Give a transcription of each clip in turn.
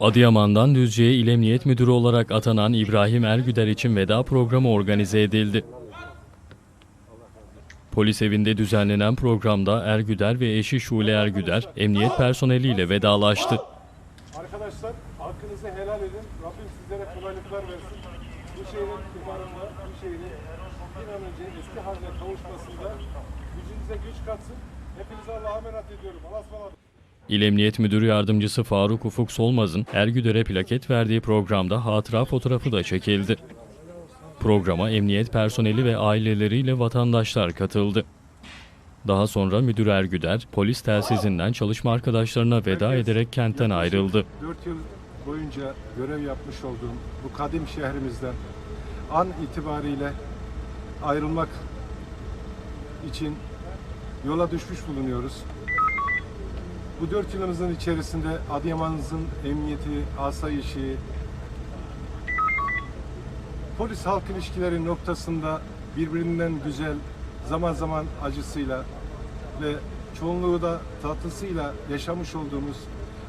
Adıyaman'dan Düzce'ye İl Emniyet Müdürü olarak atanan İbrahim Ergüder için veda programı organize edildi. Polis evinde düzenlenen programda Ergüder ve eşi Şule Ergüder emniyet personeliyle vedalaştı. Arkadaşlar hakkınızı helal edin. Rabbim sizlere kolaylıklar versin. Bu şehrin imarında, bu şehrin bir an önce eski haline kavuşmasında gücünüze güç katsın. Hepinize Allah'a emanet ediyorum. Allah'a ısmarladık. İl Emniyet Müdürü Yardımcısı Faruk Ufuk Solmaz'ın Ergüder'e plaket verdiği programda hatıra fotoğrafı da çekildi. Programa emniyet personeli ve aileleriyle vatandaşlar katıldı. Daha sonra Müdür Ergüder, polis telsizinden çalışma arkadaşlarına veda ederek kentten ayrıldı. 4 yıl boyunca görev yapmış olduğum bu kadim şehrimizden an itibariyle ayrılmak için yola düşmüş bulunuyoruz. Bu dört yılımızın içerisinde Adıyaman'ımızın emniyeti, asayişi, polis halk ilişkileri noktasında birbirinden güzel, zaman zaman acısıyla ve çoğunluğu da tatlısıyla yaşamış olduğumuz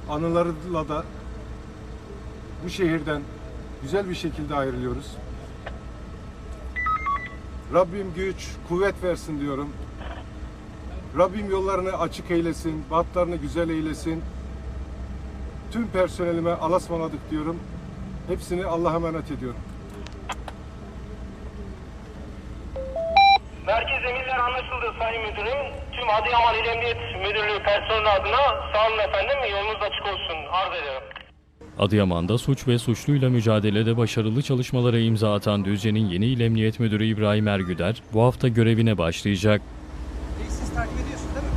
anılarla da bu şehirden güzel bir şekilde ayrılıyoruz. Rabbim güç, kuvvet versin diyorum. Rabbim yollarını açık eylesin, bahtlarını güzel eylesin. Tüm personelime alasmaladık diyorum. Hepsini Allah'a emanet ediyorum. Merkez emirler anlaşıldı Sayın Müdürüm. Tüm Adıyaman İl Emniyet Müdürlüğü personeli adına sağ olun efendim. Yolunuz açık olsun. Arz ediyorum. Adıyaman'da suç ve suçluyla mücadelede başarılı çalışmalara imza atan Düzce'nin yeni İl Emniyet Müdürü İbrahim Ergüder bu hafta görevine başlayacak. Takip ediyorsun değil mi?